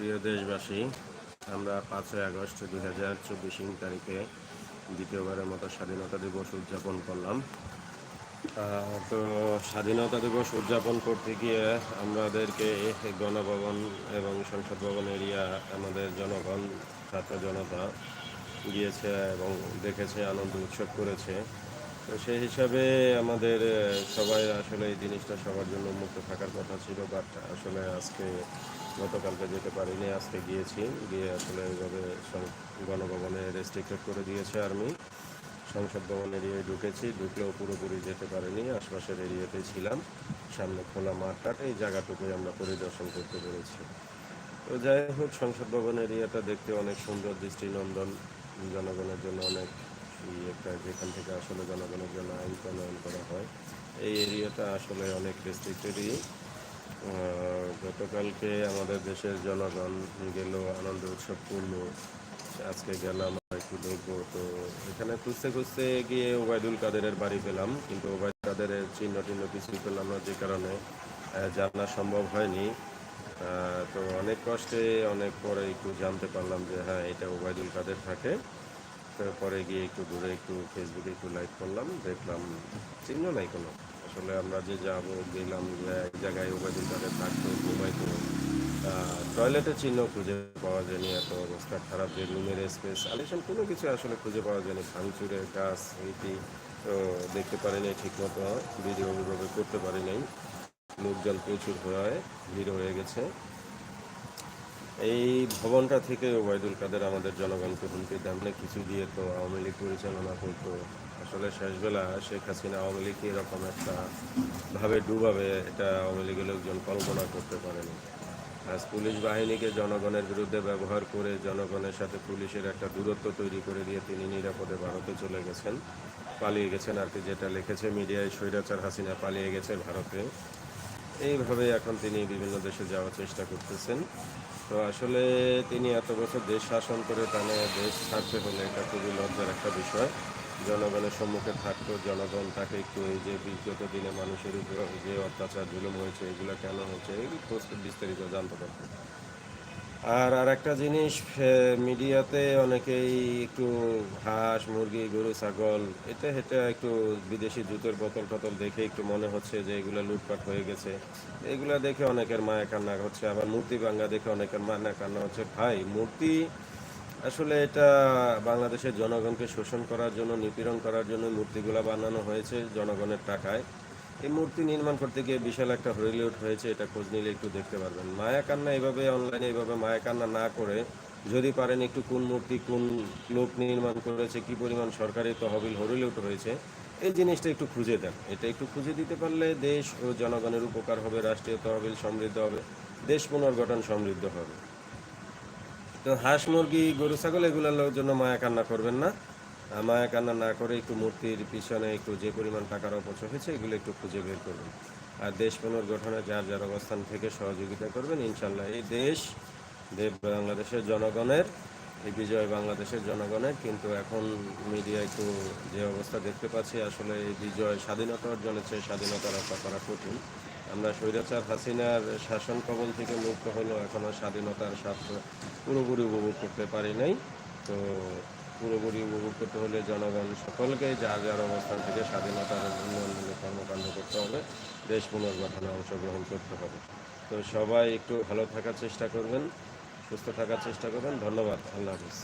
প্রিয় দেশবাসী, আমরা পাঁচই আগস্ট দুই হাজার চব্বিশ তারিখে দ্বিতীয়বারের মতো স্বাধীনতা দিবস উদযাপন করলাম। তো স্বাধীনতা দিবস উদযাপন করতে গিয়ে আমাদেরকে গণভবন এবং সংসদ ভবন এরিয়া, আমাদের জনগণ, ছাত্র জনতা গিয়েছে এবং দেখেছে, আনন্দ উৎসব করেছে। তো সেই হিসাবে আমাদের, সবাই আসলে এই জিনিসটা সবার জন্য মুক্ত থাকার কথা ছিল বাট আসলে আজকে গতকালকে যেতে পারিনি, আজকে গিয়েছি। গিয়ে আসলে এইভাবে গণভবনে রেস্ট্রিক্টেড করে দিয়েছে আর্মি সংসদ ভবন এরিয়ায় ঢুকেছি ঢুকলেও পুরোপুরি যেতে পারিনি, আশপাশের এরিয়াতে ছিলাম। সামনে খোলা মাঠটাট এই জায়গাটুকুই আমরা পরিদর্শন করতে পেরেছি। তো যাই হোক, সংসদ ভবন এরিয়াটা দেখতে অনেক সুন্দর, দৃষ্টিনন্দন। জনগণের জন্য অনেক একটা, যেখান থেকে আসলে জনগণের জন্য আইন প্রণয়ন করা হয়। এই এরিয়াটা আসলে অনেক রেস্ট্রিক্টেডই গতকালকে আমাদের দেশের জনগণ গেল, আনন্দ উৎসব পূর্ণ আজকে গেলাম একটু দেখব। তো এখানে খুঁজতে খুঁজতে গিয়ে ওবায়দুল কাদেরের বাড়ি পেলাম, কিন্তু ওবায়দুল কাদেরের চিহ্ন টিহ্ন কিছুই পেলাম না, যে কারণে জানা সম্ভব হয়নি। তো অনেক কষ্টে, অনেক পরে একটু জানতে পারলাম যে হ্যাঁ এটা ওবায়দুল কাদের থাকে। তারপরে গিয়ে একটু ঘুরে একটু ফেসবুকে একটু লাইক করলাম, দেখলাম চিহ্ন নাই কোনো। আসলে আমরা যে যাব, গেলাম এক জায়গায় ওবায়দুল কাদের থাকতো, ঘুমাইতো। টয়লেটের চিহ্ন খুঁজে পাওয়া যায়নি, এত অবস্থা খারাপ যে রুমের স্পেস আলিশন কোনো কিছু আসলে খুঁজে পাওয়া যায়নি। ভাঙচুরের কাজ এইটি দেখতে পারিনি ঠিক মতো ভিডিও করতে পারি নাই লোকজন প্রচুর হয়ে ভিড় হয়ে গেছে। এই ভবনটা থেকে ওবায়দুল কাদের আমাদের জনগণকে হুমকি দেন। কিছু দিয়ে তো আওয়ামী লীগ পরিচালনা করতো। আসলে শেষবেলা শেখ হাসিনা আওয়ামী লীগ এরকম একটা ভাবে ডুবাবে, এটা আওয়ামী লীগের লোকজন কল্পনা করতে পারেনি। আজ পুলিশ বাহিনীকে জনগণের বিরুদ্ধে ব্যবহার করে জনগণের সাথে পুলিশের একটা দূরত্ব তৈরি করে দিয়ে তিনি নিরাপদে ভারতে চলে গেছেন। পালিয়ে গেছেন আর কি, যেটা লিখেছে মিডিয়ায় স্বৈরাচার হাসিনা পালিয়ে গেছে ভারতে। এইভাবে এখন তিনি বিভিন্ন দেশে যাওয়ার চেষ্টা করতেছেন। তো আসলে তিনি এত বছর দেশ শাসন করে টানে দেশ ছাড়তে হলে এটা খুবই লজ্জার একটা বিষয়। জনগণের সম্মুখে থাকতো, জনগণ তাকে একটু এই যে বিগত দিনে মানুষের উপর যে অত্যাচার জুলুম হয়েছে, এগুলো কেন হয়েছে এগুলো বিস্তারিত জানতে পারতো আর আর একটা জিনিস মিডিয়াতে অনেকেই একটু হাঁস, মুরগি, গরু, ছাগল এটা হেঁটে একটু বিদেশি জুতোর বোতল টতল দেখে একটু মনে হচ্ছে যে এগুলো লুটপাট হয়ে গেছে। এগুলো দেখে অনেকের মায়া কান্না হচ্ছে, আবার মূর্তি ভাঙ্গা দেখে অনেকের মায়া কান্না হচ্ছে। ভাই, মূর্তি আসলে এটা বাংলাদেশের জনগণকে শোষণ করার জন্য, নিপীড়ন করার জন্য মূর্তিগুলো বানানো হয়েছে জনগণের টাকায়। এই মূর্তি নির্মাণ করতে গিয়ে বিশাল একটা হরিলিউড হয়েছে, এটা খোঁজ নিলে একটু দেখতে পারবেন। মায়া কান্না এইভাবে অনলাইনে এইভাবে মায়া কান্না না করে, যদি পারেন একটু কোন মূর্তি, কোন লোক নির্মাণ করেছে, কি পরিমাণ সরকারি তহবিল হরিলিউড হয়েছে, এই জিনিসটা একটু খুঁজে দেন। এটা একটু খুঁজে দিতে পারলে দেশ ও জনগণের উপকার হবে, রাষ্ট্রীয় তহবিল সমৃদ্ধ হবে, দেশ পুনর্গঠন সমৃদ্ধ হবে। তো হাঁস, মুরগি, গরু, ছাগল, এগুলোর জন্য মায়া কান্না করবেন না। মায়া কান্না না করে একটু মূর্তির পিছনে একটু যে পরিমাণ টাকার অপচয় হয়েছে, এগুলো একটু খুঁজে বের করবেন আর দেশ পুনর্গঠনে যার যার অবস্থান থেকে সহযোগিতা করবেন ইনশাল্লাহ এই দেশ দেব বাংলাদেশের জনগণের, এই বিজয় বাংলাদেশের জনগণের। কিন্তু এখন মিডিয়া একটু যে অবস্থা দেখতে পাচ্ছি, আসলে এই বিজয় স্বাধীনতা অর্জনের চেয়ে স্বাধীনতা রক্ষা করা কঠিন। আমরা স্বৈরাচার হাসিনার শাসন কবল থেকে মুক্ত হলেও এখনও স্বাধীনতার স্বাদ পুরোপুরি উপভোগ করতে পারি নাই। তো পুরোপুরি উপভোগ করতে হলে জনগণ সকলকে যা যার অবস্থান থেকে স্বাধীনতার উন্নয়নমূলক কর্মকাণ্ড করতে হবে, দেশ পুনর্গঠনে অংশগ্রহণ করতে হবে। তো সবাই একটু ভালো থাকার চেষ্টা করবেন, সুস্থ থাকার চেষ্টা করবেন। ধন্যবাদ। আল্লাহ হাফিজ।